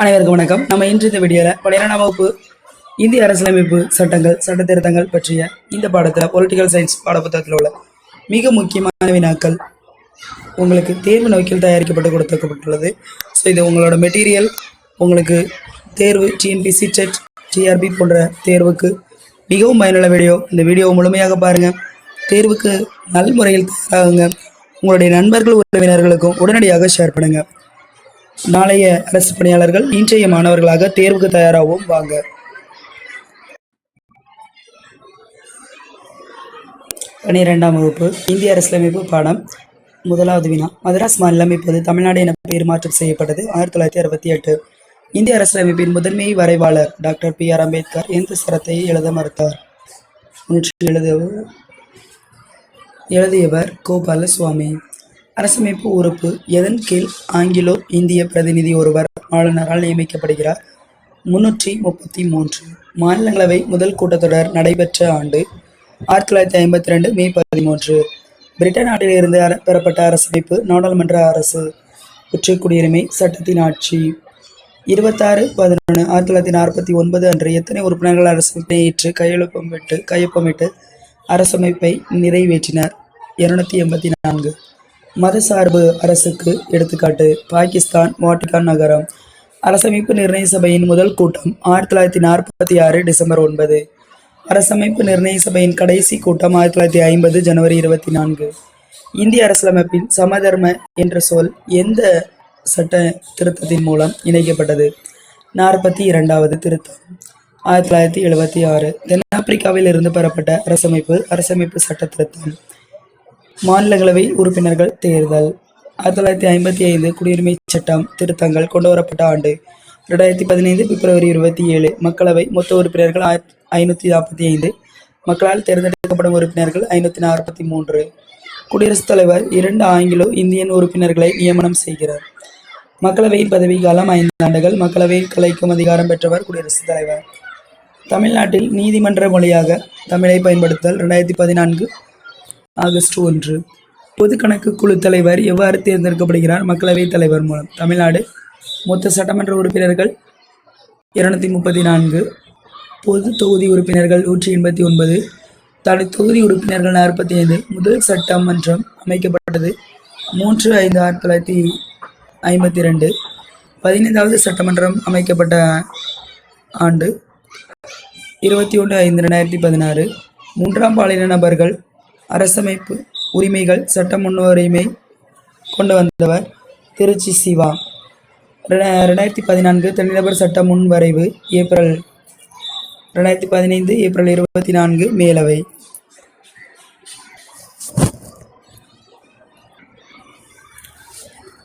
அனைவருக்கும் வணக்கம். நம்ம இன்று இந்த வீடியோவில் பன்னிரெண்டாம் வகுப்பு இந்திய அரசியலமைப்பு சட்டங்கள் சட்ட திருத்தங்கள் பற்றிய இந்த பாடத்தில் பொலிட்டிக்கல் சயின்ஸ் பாடப்புத்தகத்தில் உள்ள மிக முக்கியமான வினாக்கள் உங்களுக்கு தேர்வு நோக்கில் தயாரிக்கப்பட்டு கொடுக்கப்பட்டுள்ளது. ஸோ இது உங்களோட மெட்டீரியல் உங்களுக்கு தேர்வு டிஎன்பிசி செட் டிஆர்பி போன்ற தேர்வுக்கு மிகவும் பயனுள்ள வீடியோ இந்த வீடியோவை முழுமையாக பாருங்கள் தேர்வுக்கு நல் முறையில் தயாராகுங்க. உங்களுடைய நண்பர்கள் உறவினர்களுக்கும் உடனடியாக ஷேர் பண்ணுங்கள் நாளைய அரசு பணியாளர்கள் இன்றைய மாணவர்களாக தேர்வுக்கு தயாராகவும் வாங்க. பன்னிரெண்டாம் வகுப்பு இந்திய அரசியலமைப்பு பாடம் முதலாவது வினா. மதராஸ் மாநிலம் இப்போது தமிழ்நாடு என பெயர் மாற்றம் செய்யப்பட்டது ஆயிரத்தி தொள்ளாயிரத்தி அறுபத்தி எட்டு. இந்திய அரசியலமைப்பின் முதன்மை வரைவாளர் டாக்டர் பி ஆர் அம்பேத்கர் எந்த சரத்தை எழுத மறுத்தார்? எழுதியவர் எழுதியவர் கோபாலசுவாமி. அரசமைப்பு உறுப்பு எதன் கீழ் ஆங்கிலோ இந்திய பிரதிநிதி ஒருவர் ஆளுநரால் நியமிக்கப்படுகிறார்? முன்னூற்றி முப்பத்தி மூன்று. மாநிலங்களவை முதல் கூட்டத்தொடர் நடைபெற்ற ஆண்டு ஆயிரத்தி தொள்ளாயிரத்தி ஐம்பத்தி ரெண்டு மே பதிமூன்று. பிரிட்டன் நாட்டிலிருந்து அர- பெறப்பட்ட அரசமைப்பு நாடாளுமன்ற அரசு. உச்ச குடியுரிமை சட்டத்தின் ஆட்சி. இருபத்தாறு பதினொன்று ஆயிரத்தி தொள்ளாயிரத்தி நாற்பத்தி ஒன்பது அன்று எத்தனை உறுப்பினர்கள் அரசமைப்பை ஏற்று கையெழுப்பமிட்டு கையொப்பமிட்டு அரசமைப்பை நிறைவேற்றினர்? இருநூத்தி எண்பத்தி நான்கு. மதசார்பு அரசுக்கு எடுத்துக்காட்டு பாகிஸ்தான் வாட்டிகான் நகரம். அரசமைப்பு நிர்ணய சபையின் முதல் கூட்டம் ஆயிரத்தி தொள்ளாயிரத்தி நாற்பத்தி ஆறு டிசம்பர் ஒன்பது. அரசமைப்பு நிர்ணய சபையின் கடைசி கூட்டம் ஆயிரத்தி தொள்ளாயிரத்தி ஐம்பது ஜனவரி இருபத்தி நான்கு. இந்திய அரசியலமைப்பின் சமதர்ம என்ற சொல் எந்த சட்ட திருத்தத்தின் மூலம் இணைக்கப்பட்டது? நாற்பத்தி இரண்டாவது திருத்தம். ஆயிரத்தி தொள்ளாயிரத்தி எழுபத்தி ஆறு தென்னாப்பிரிக்காவில் இருந்து பெறப்பட்ட அரசமைப்பு அரசமைப்பு சட்ட திருத்தம். மாநிலங்களவை உறுப்பினர்கள் தேர்தல். ஆயிரத்தி தொள்ளாயிரத்தி ஐம்பத்தி ஐந்து குடியுரிமை சட்டம் திருத்தங்கள் கொண்டுவரப்பட்ட ஆண்டு. ரெண்டாயிரத்தி பதினைந்து பிப்ரவரி இருபத்தி ஏழு மக்களவை மொத்த உறுப்பினர்கள் ஆயிரத்தி ஐநூற்றி நாற்பத்தி ஐந்து. மக்களால் தேர்ந்தெடுக்கப்படும் உறுப்பினர்கள் ஐநூற்றி நாற்பத்தி மூன்று. குடியரசுத் தலைவர் இரண்டு ஆங்கிலோ இந்தியன் உறுப்பினர்களை நியமனம் செய்கிறார். மக்களவையின் பதவிக்காலம் ஐந்து ஆண்டுகள். மக்களவையில் கலைக்கும் அதிகாரம் பெற்றவர் குடியரசுத் தலைவர். தமிழ்நாட்டில் நீதிமன்ற மொழியாக தமிழை பயன்படுத்தல் ரெண்டாயிரத்தி பதினான்கு ஆகஸ்ட் ஒன்று. பொது கணக்கு குழு தலைவர் எவ்வாறு தேர்ந்தெடுக்கப்படுகிறார்? மக்களவைத் தலைவர் மூலம். தமிழ்நாடு மொத்த சட்டமன்ற உறுப்பினர்கள் இருநூத்தி முப்பத்தி நான்கு. பொது தொகுதி உறுப்பினர்கள் நூற்றி எண்பத்தி ஒன்பது. தனி தொகுதி உறுப்பினர்கள் நாற்பத்தி ஐந்து. முதல் சட்டமன்றம் அமைக்கப்பட்டது மூன்று ஐந்து ஆயிரத்தி தொள்ளாயிரத்தி ஐம்பத்தி ரெண்டு. பதினைந்தாவது சட்டமன்றம் அமைக்கப்பட்ட ஆண்டு இருபத்தி ஒன்று ஐந்து ரெண்டாயிரத்தி பதினாறு. மூன்றாம் பாலின நபர்கள் அரசமைப்பு உரிமைகள் சட்ட முன்னுரிமை கொண்டு வந்தவர் திருச்சி சிவா. ரெண்டாயிரத்தி பதினான்கு தனிநபர் சட்ட முன்வரைவு ஏப்ரல் ரெண்டாயிரத்தி பதினைந்து ஏப்ரல் இருபத்தி நான்கு மேலவை.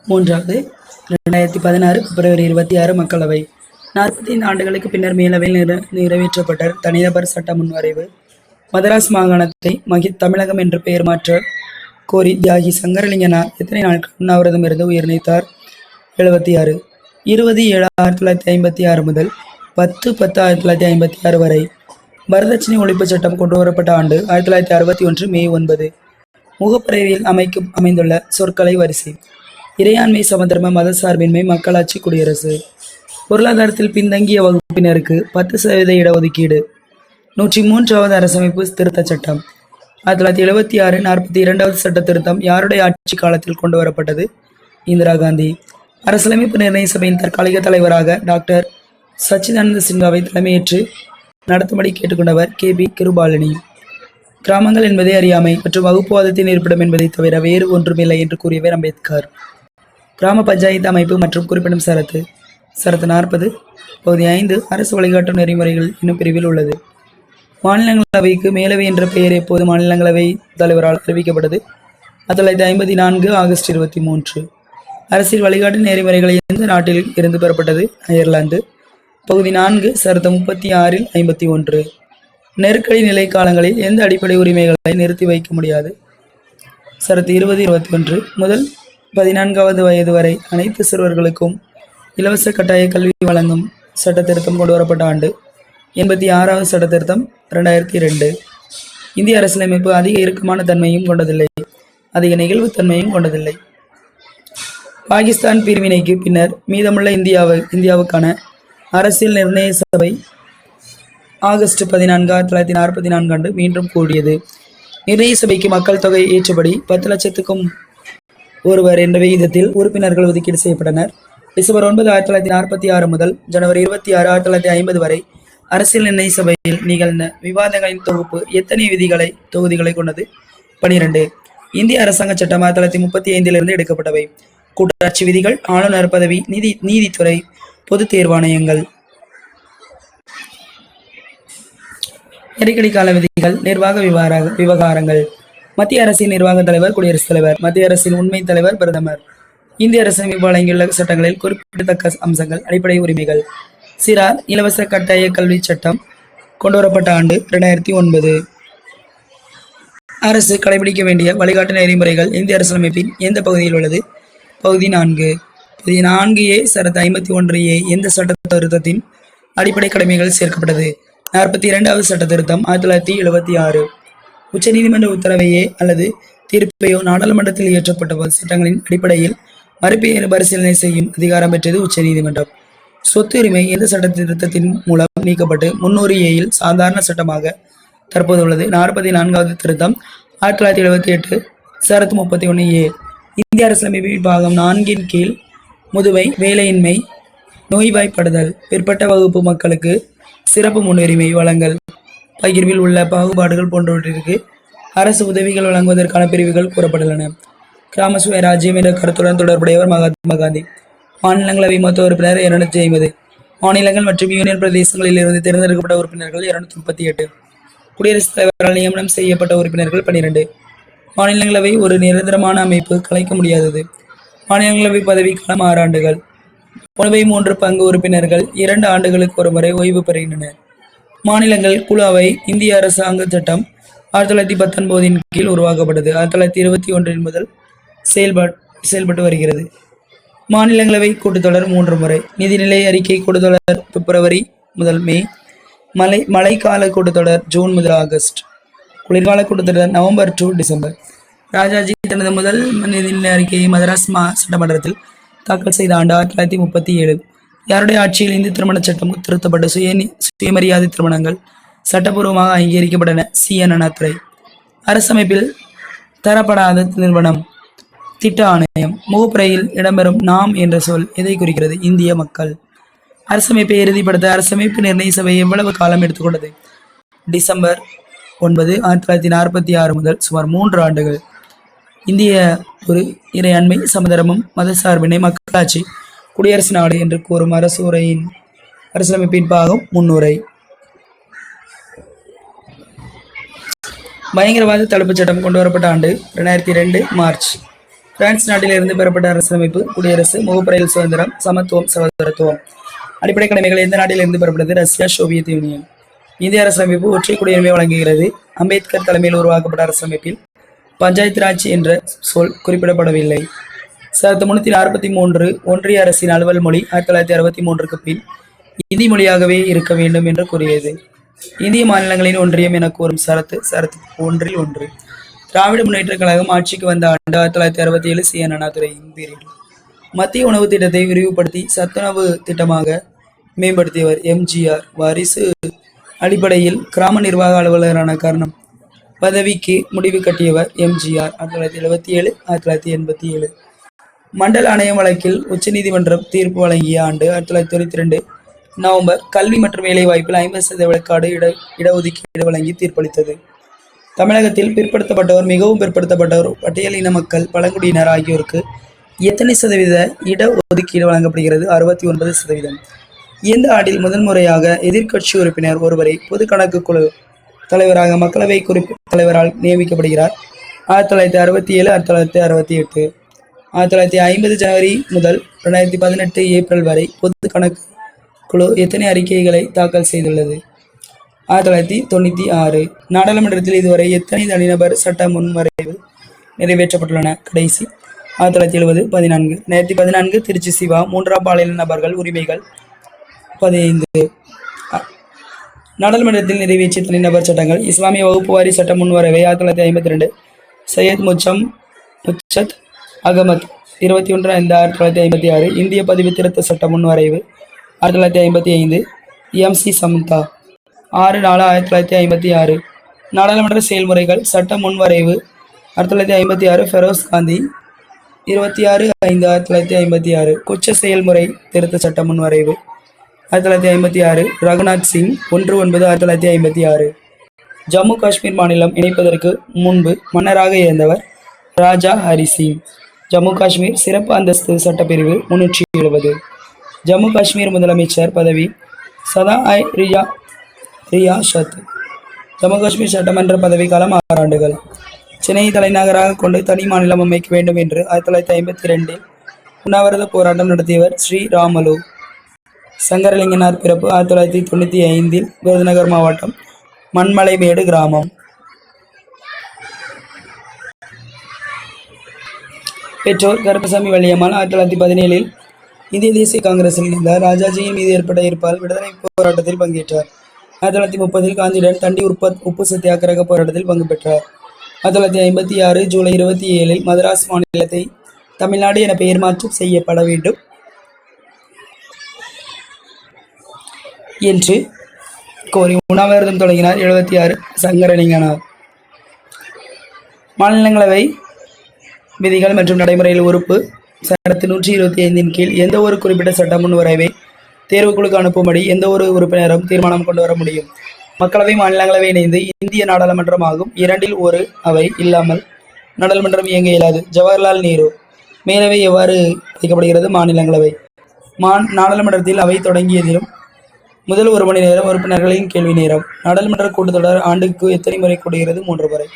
மூன்றாவது ரெண்டாயிரத்தி பதினாறு பிப்ரவரி இருபத்தி ஆறு மக்களவை. நாற்பத்தி ஐந்து ஆண்டுகளுக்கு பின்னர் மேலவையில் நிற நிறைவேற்றப்பட்ட தனிநபர் சட்ட முன்வரைவு மதராஸ் மாகாணத்தை மகி தமிழகம் என்று பெயர் மாற்ற கோரி தியாகி சங்கரலிங்கனார் எத்தனை நாட்கள் உண்ணாவிரதம் இருந்து உயிர் நீத்தார்? எழுபத்தி ஆறு. இருபது ஏழு ஆயிரத்தி தொள்ளாயிரத்தி ஐம்பத்தி ஆறு முதல் பத்து பத்து ஆயிரத்தி தொள்ளாயிரத்தி ஐம்பத்தி ஆறு வரை வரதட்சணை ஒழிப்பு சட்டம் கொண்டு வரப்பட்ட ஆண்டு ஆயிரத்தி தொள்ளாயிரத்தி அறுபத்தி ஒன்று மே ஒன்பது. முகப்பறையில் அமைக்கும் அமைந்துள்ள சொற்களை வரிசை. இறையாண்மை சமதர்ம மதசார்பின்மை மக்களாட்சி குடியரசு. பொருளாதாரத்தில் பின்தங்கிய வகுப்பினருக்கு பத்து சதவீத இடஒதுக்கீடு. நூற்றி மூன்றாவது அரசமைப்பு திருத்தச் சட்டம். ஆயிரத்தி தொள்ளாயிரத்தி எழுபத்தி ஆறு நாற்பத்தி இரண்டாவது சட்ட திருத்தம் யாருடைய ஆட்சி காலத்தில் கொண்டு வரப்பட்டது? இந்திரா காந்தி. அரசியலமைப்பு நிர்ணய சபையின் தற்காலிக தலைவராக டாக்டர் சச்சிதானந்த சின்ஹாவை தலைமையேற்று நடத்தும்படி கேட்டுக்கொண்டவர் கே. பி. கிருபாலினி. கிராமங்கள் என்பதே அறியாமை மற்றும் வகுப்புவாதத்தின் இருப்பிடம் என்பதை தவிர வேறு ஒன்றுமில்லை என்று கூறியவர் அம்பேத்கர். கிராம பஞ்சாயத்து அமைப்பு மற்றும் குறிப்பிடும் சரத்து. சரத்து நாற்பது பகுதி ஐந்து அரசு வழிகாட்டும் நெறிமுறைகள் என்னும் பிரிவில் உள்ளது. மாநிலங்களவைக்கு மேலவை என்ற பெயர் எப்போது மாநிலங்களவை தலைவரால் அறிவிக்கப்பட்டது? ஆயிரத்தி தொள்ளாயிரத்தி ஐம்பத்தி நான்கு ஆகஸ்ட் இருபத்தி மூன்று. அரசியல் வழிகாட்டு நெறிமுறைகளை எந்த நாட்டில் இருந்து பெறப்பட்டது? அயர்லாந்து. பகுதி நான்கு சரத்து முப்பத்தி ஆறில் ஐம்பத்தி ஒன்று. நெருக்கடி நிலை காலங்களில் எந்த அடிப்படை உரிமைகளை நிறுத்தி வைக்க முடியாது? சரத்து இருபது இருபத்தி ஒன்று. முதல் பதினான்காவது வயது வரை அனைத்து சிறுவர்களுக்கும் இலவச கட்டாய கல்வி வழங்கும் சட்ட திருத்தம் கொண்டு வரப்பட்ட ஆண்டு. எண்பத்தி ஆறாவது சட்டத்திருத்தம் ரெண்டாயிரத்தி ரெண்டு இந்திய அரசியலமைப்பு அதிக இறுக்கமான தன்மையும் கொண்டதில்லை. அதிக நெகிழ்வுத்தன்மையும் கொண்டதில்லை. பாகிஸ்தான் பிரிவினைக்கு பின்னர் மீதமுள்ள இந்தியாவை இந்தியாவுக்கான அரசியல் நிர்ணய சபை ஆகஸ்ட் பதினான்கு ஆயிரத்தி தொள்ளாயிரத்தி நாற்பத்தி நான்கு ஆண்டு மீண்டும் கூடியது. நிர்ணய சபைக்கு மக்கள் தொகை ஏற்றபடி பத்து லட்சத்துக்கும் ஒருவர் என்ற விகிதத்தில் உறுப்பினர்கள் ஒதுக்கீடு செய்யப்பட்டனர். டிசம்பர் ஒன்பது ஆயிரத்தி தொள்ளாயிரத்தி நாற்பத்தி ஆறு முதல் ஜனவரி இருபத்தி ஆறு ஆயிரத்தி தொள்ளாயிரத்தி ஐம்பது வரை அரசியல் நிர்ணய சபையில் நிகழ்ந்த விவாதங்களின் தொகுப்பு எத்தனை விதிகளை தொகுதிகளை கொண்டது? பனிரெண்டு. இந்திய அரசாங்க சட்டம் ஆயிரத்தி தொள்ளாயிரத்தி முப்பத்தி ஐந்திலிருந்து எடுக்கப்பட்டவை. கூட்டாட்சி விதிகள் ஆளுநர் பதவி நீதி நீதித்துறை பொது தேர்வாணையங்கள். நெருக்கடி கால விதிகள் நிர்வாக விவகார விவகாரங்கள். மத்திய அரசின் நிர்வாக தலைவர் குடியரசுத் தலைவர். மத்திய அரசின் உண்மை தலைவர் பிரதமர். இந்திய அரசு வழங்கியுள்ள சட்டங்களில் குறிப்பிடத்தக்க அம்சங்கள் அடிப்படை உரிமைகள். சிறார் இலவச கட்டாய கல்வி சட்டம் கொண்டுவரப்பட்ட ஆண்டு இரண்டாயிரத்தி ஒன்பது. அரசு கடைபிடிக்க வேண்டிய வழிகாட்டு நெறிமுறைகள் இந்திய அரசியலமைப்பின் எந்த பகுதியில் உள்ளது? பகுதி நான்கு. பகுதி நான்கு ஏ சரத்து ஐம்பத்தி ஒன்று ஏ எந்த சட்ட திருத்தத்தின் அடிப்படை கடமைகள் சேர்க்கப்பட்டது? நாற்பத்தி இரண்டாவது சட்ட திருத்தம் ஆயிரத்தி தொள்ளாயிரத்தி எழுபத்தி ஆறு. உச்சநீதிமன்ற உத்தரவையே அல்லது தீர்ப்பையோ நாடாளுமன்றத்தில் இயற்றப்பட்ட சட்டங்களின் அடிப்படையில் மறுபெயர் பரிசீலனை செய்யும் அதிகாரம் பெற்றது உச்சநீதிமன்றம் சொத்து உரிமை எந்த சட்ட திருத்தத்தின் மூலம் நீக்கப்பட்டு முன்னூறு ஏயில் சாதாரண சட்டமாக தற்போது உள்ளது நாற்பத்தி நான்காவது திருத்தம் ஆயிரத்தி தொள்ளாயிரத்தி எழுபத்தி எட்டு சரத்து முப்பத்தி ஒன்று ஏ. இந்திய அரசியலமைப்பின் பாகம் நான்கின் கீழ் முதுமை வேலையின்மை நோய்வாய்ப்படுதல் பிற்பட்ட வகுப்பு மக்களுக்கு சிறப்பு முன்னுரிமை வழங்கல். பகிர்வில் உள்ள பாகுபாடுகள் போன்றவற்றிற்கு அரசு உதவிகள் வழங்குவதற்கான பிரிவுகள் கூறப்பட்டுள்ளன. கிராம சுயராஜ்யம் என்ற கருத்துடன் தொடர்புடையவர் மகாத்மா காந்தி. மாநிலங்களவை மொத்த உறுப்பினர் இருநூற்றி ஐம்பது. மாநிலங்கள் மற்றும் யூனியன் பிரதேசங்களில் இருந்து தேர்ந்தெடுக்கப்பட்ட உறுப்பினர்கள் இருநூத்தி முப்பத்தி எட்டு. குடியரசுத் தலைவரால் நியமனம் செய்யப்பட்ட உறுப்பினர்கள் பன்னிரண்டு. மாநிலங்களவை ஒரு நிரந்தரமான அமைப்பு கலைக்க முடியாதது. மாநிலங்களவை பதவிக்காலம் ஆறு ஆண்டுகள். ஒன்பை மூன்று பங்கு உறுப்பினர்கள் இரண்டு ஆண்டுகளுக்கு ஒருமுறை ஓய்வு பெறுகின்றனர். மாநிலங்கள் குழுவை இந்திய அரசாங்க சட்டம் ஆயிரத்தி தொள்ளாயிரத்தி பத்தொன்பதின் கீழ் உருவாக்கப்பட்டது. ஆயிரத்தி தொள்ளாயிரத்தி இருபத்தி ஒன்றின் முதல் செயல்பாட் செயல்பட்டு வருகிறது. மாநிலங்களவை கூட்டத்தொடர் மூன்று முறை. நிதிநிலை அறிக்கை கூட்டத்தொடர் பிப்ரவரி முதல் மே. மழை மழைக்கால கூட்டத்தொடர் ஜூன் முதல் ஆகஸ்ட். குளிர்கால கூட்டத்தொடர் நவம்பர் டு டிசம்பர். ராஜாஜி தனது முதல் நிதிநிலை அறிக்கையை மதராஸ் மா சட்டமன்றத்தில் தாக்கல் செய்த ஆண்டு ஆயிரத்தி தொள்ளாயிரத்தி முப்பத்தி ஏழு. யாருடைய ஆட்சியில் இந்து திருமண சட்டம் திருத்தப்பட்டு சுய சுயமரியாதை திருமணங்கள் சட்டபூர்வமாக அங்கீகரிக்கப்பட்டன. சி. என். அண்ணாதுரை. அரசமைப்பில் தரப்படாத நிறுவனம் திட்ட ஆணையம். முகப்புறையில் இடம்பெறும் நாம் என்ற சொல் எதை குறிக்கிறது? இந்திய மக்கள். அரசமைப்பை இறுதிப்படுத்த அரசமைப்பு நிர்ணய சபை எவ்வளவு காலம் எடுத்துக்கொண்டது? டிசம்பர் ஒன்பது ஆயிரத்தி தொள்ளாயிரத்தி நாற்பத்தி ஆறு முதல் சுமார் மூன்று ஆண்டுகள். இந்திய ஒரு இறையாண்மை சமதர்மம் மதசார்பினை மக்களாட்சி குடியரசு நாடு என்று கூறும் அரசு உரையின் அரசியலமைப்பின் பாகம் முன்னுரை. பயங்கரவாத தடுப்புச் சட்டம் கொண்டு வரப்பட்ட ஆண்டு ரெண்டாயிரத்தி ரெண்டு மார்ச். பிரான்ஸ் நாட்டிலிருந்து பெறப்பட்ட அரசமைப்பு குடியரசு முகப்புறையில் சுதந்திரம் சமத்துவம் சகோதரத்துவம். அடிப்படை கடமைகள் எந்த நாட்டிலிருந்து பெறப்பட்டது ரஷ்யா சோவியத் யூனியன். இந்திய அரசமைப்பு ஒற்றை குடியுரிமை வழங்குகிறது. அம்பேத்கர் தலைமையில் உருவாக்கப்பட்ட அரசமைப்பில் பஞ்சாயத்து ராஜ் என்ற சொல் குறிப்பிடப்படவில்லை. சரத்து முன்னூத்தி நாற்பத்தி மூன்று ஒன்றிய அரசின் அலுவல் மொழி ஆயிரத்தி தொள்ளாயிரத்தி அறுபத்தி மூன்றுக்கு பின் இந்தி மொழியாகவே இருக்க வேண்டும் என்று கூறியது. இந்திய மாநிலங்களின் ஒன்றியம் என கூறும் சரத்து சரத்து ஒன்றில் ஒன்று. திராவிட முன்னேற்றக் கழகம் ஆட்சிக்கு வந்த ஆண்டு ஆயிரத்தி தொள்ளாயிரத்தி அறுபத்தி ஏழு சி. என். அண்ணாதுரையின் மத்திய உணவு திட்டத்தை விரிவுபடுத்தி சத்துணவு திட்டமாக மேம்படுத்தியவர் எம்ஜிஆர் வாரிசு. அடிப்படையில் கிராம நிர்வாக அலுவலரான காரணம். பதவிக்கு முடிவு கட்டியவர் எம்ஜிஆர் ஆயிரத்தி தொள்ளாயிரத்தி எழுபத்தி ஏழு ஆயிரத்தி தொள்ளாயிரத்தி எண்பத்தி ஏழு மண்டல ஆணையம் வழக்கில் உச்சநீதிமன்றம் தீர்ப்பு வழங்கிய ஆண்டு ஆயிரத்தி தொள்ளாயிரத்தி தொண்ணூற்றி ரெண்டு நவம்பர் கல்வி மற்றும் வேலைவாய்ப்பில் ஐம்பது சதவீத விழுக்காடு இட இடஒதுக்கீடு வழங்கி தீர்ப்பளித்தது. தமிழகத்தில் பிற்படுத்தப்பட்டவர் மிகவும் பிற்படுத்தப்பட்டோர் பட்டியலின மக்கள் பழங்குடியினர் ஆகியோருக்கு எத்தனை சதவீத இட ஒதுக்கீடு வழங்கப்படுகிறது? அறுபத்தி ஒன்பது சதவீதம். இந்த ஆண்டில் முதன்முறையாக எதிர்க்கட்சி உறுப்பினர் ஒருவரை பொது கணக்கு குழு தலைவராக மக்களவை குறிப்பு தலைவரால் நியமிக்கப்படுகிறார். ஆயிரத்தி தொள்ளாயிரத்தி அறுபத்தி ஏழு ஆயிரத்தி தொள்ளாயிரத்தி அறுபத்தி எட்டு ஆயிரத்தி தொள்ளாயிரத்தி ஐம்பது ஜனவரி முதல் ரெண்டாயிரத்தி பதினெட்டு ஏப்ரல் வரை பொது கணக்கு குழு எத்தனை அறிக்கைகளை தாக்கல் செய்துள்ளது? ஆயிரத்தி தொள்ளாயிரத்தி தொண்ணூற்றி ஆறு நாடாளுமன்றத்தில் இதுவரை எத்தனை தனிநபர் சட்ட முன்வரைவு நிறைவேற்றப்பட்டுள்ளன? கடைசி. ஆயிரத்தி தொள்ளாயிரத்தி எழுபது பதினான்கு. ரெண்டாயிரத்தி பதினான்கு திருச்சி சிவா மூன்றாம் பாலியல் நபர்கள் உரிமைகள் பதினைந்து. நாடாளுமன்றத்தில் நிறைவேற்றிய தனிநபர் சட்டங்கள் இஸ்லாமிய வகுப்பு வாரி சட்ட முன்வரவை ஆயிரத்தி தொள்ளாயிரத்தி ஐம்பத்தி ரெண்டு சையத் முச்சம் முச்சத் அகமத். இருபத்தி ஒன்று ஐந்து ஆயிரத்தி தொள்ளாயிரத்தி ஐம்பத்தி ஆறு இந்திய பதிவு திருத்த சட்ட முன்வரைவு ஆயிரத்தி தொள்ளாயிரத்தி ஐம்பத்தி ஐந்து எம் சி சமுந்தா. ஆறு நாலு ஆயிரத்தி தொள்ளாயிரத்தி ஐம்பத்தி ஆறு. நாடாளுமன்ற செயல்முறைகள் சட்ட முன்வரைவு ஆயிரத்தி தொள்ளாயிரத்தி ஐம்பத்தி ஆறு ஃபெரோஸ் காந்தி. இருபத்தி ஆறு ஐந்து ஆயிரத்தி தொள்ளாயிரத்தி ஐம்பத்தி ஆறு குச்ச செயல்முறை திருத்த சட்ட முன்வரைவு ஆயிரத்தி தொள்ளாயிரத்தி ஐம்பத்தி ஆறு ரகுநாத் சிங் ஒன்று ஒன்பது ஆயிரத்தி தொள்ளாயிரத்தி ஐம்பத்தி ஆறு. ஜம்மு காஷ்மீர் மாநிலம் இணைப்பதற்கு முன்பு மன்னராக இருந்தவர் ராஜா ஹரி சிங். ஜம்மு காஷ்மீர் சிறப்பு அந்தஸ்து சட்டப்பிரிவு முன்னூற்றி எழுபது. ஜம்மு காஷ்மீர் முதலமைச்சர் பதவி சதா ஐ ரியா ரியாஷத் ஜம்மு காஷ்மீர் சட்டமன்ற பதவிக்காலம் ஆறு ஆண்டுகள். சென்னையை தலைநகராக கொண்டு தனி மாநிலம் அமைக்க வேண்டும் என்று ஆயிரத்தி தொள்ளாயிரத்தி ஐம்பத்தி ரெண்டில் உண்ணாவிரத போராட்டம் நடத்தியவர் ஸ்ரீ ராமலு. சங்கரலிங்கனார் பிறப்பு ஆயிரத்தி தொள்ளாயிரத்தி தொண்ணூற்றி ஐந்தில் விருதுநகர் மாவட்டம் மண்மலைமேடு கிராமம். பெற்றோர் கருப்பசாமி வள்ளியம்மாள் ஆயிரத்தி தொள்ளாயிரத்தி பதினேழில் இந்திய தேசிய காங்கிரஸில் இருந்தார் ராஜாஜியின் மீது ஏற்பட்ட இருப்பால் விடுதலை போராட்டத்தில் பங்கேற்றார். ஆயிரத்தி தொள்ளாயிரத்தி முப்பதில் காந்தியுடன் தண்டி உற்பத் உப்பு சத்தியாகிரக போராட்டத்தில் பங்கு பெற்றார். ஆயிரத்தி தொள்ளாயிரத்தி ஐம்பத்தி ஆறு ஜூலை இருபத்தி ஏழில் மதராஸ் மாநிலத்தை தமிழ்நாடு என பெயர் மாற்றம் செய்யப்பட வேண்டும் என்று கோரி உண்ணாவிரதம் தொடங்கினார் எழுபத்தி ஆறு சங்கரலிங்கனார். மாநிலங்களவை விதிகள் மற்றும் நடைமுறையில் உறுப்பு சட்டத்தின் நூற்றி இருபத்தி ஐந்தின் கீழ் எந்த ஒரு குறிப்பிட்ட சட்ட முன்வரைவை தேர்வுக்குழுக்கு அனுப்பும்படி எந்த ஒரு உறுப்பினரும் தீர்மானம் கொண்டு வர முடியும். மக்களவை மாநிலங்களவை இணைந்து இந்திய நாடாளுமன்றம் ஆகும் இரண்டில் ஒரு அவை இல்லாமல் நாடாளுமன்றம் இயங்க இயலாது. ஜவஹர்லால் நேரு. மேலவை எவ்வாறு வைக்கப்படுகிறது மாநிலங்களவை. மா நாடாளுமன்றத்தில் அவை தொடங்கியதிலும் முதல் ஒரு மணி நேரம் உறுப்பினர்களின் கேள்வி நேரம். நாடாளுமன்ற கூட்டத்தொடர் ஆண்டுக்கு எத்தனை முறை கூடுகிறது? மூன்று முறை.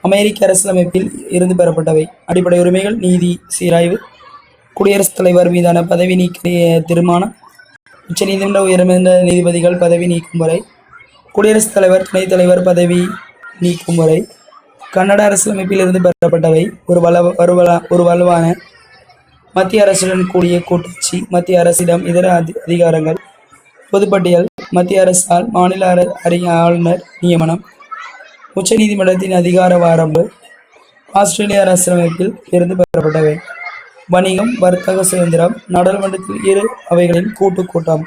அமெரிக்க அரசியலமைப்பில் இருந்து பெறப்பட்டவை. அடிப்படை உரிமைகள் நீதி சீராய்வு குடியரசுத் தலைவர் மீதான பதவி நீக்க தீர்மானம் உச்சநீதிமன்ற உயர்மன்ற நீதிபதிகள் பதவி நீக்கும் முறை குடியரசுத் தலைவர் துணைத் தலைவர் பதவி நீக்கும் முறை கன்னட அரசியலமைப்பிலிருந்து பெறப்பட்டவை ஒரு வள வருவலா ஒரு வலுவான மத்திய அரசுடன் கூடிய கூட்டாட்சி மத்திய அரசிடம் இதர அதி- அதிகாரங்கள் பொதுப்பட்டியல் மத்திய அரசால் மாநில அர அறி ஆளுநர் நியமனம் உச்சநீதிமன்றத்தின் அதிகார வரம்பு ஆஸ்திரேலிய அரசியலமைப்பில் இருந்து பெறப்பட்டவை. வணிகம் வர்த்தக சுதந்திரம் நாடாளுமன்றத்தில் இரு அவைகளின் கூட்டு கூட்டம்.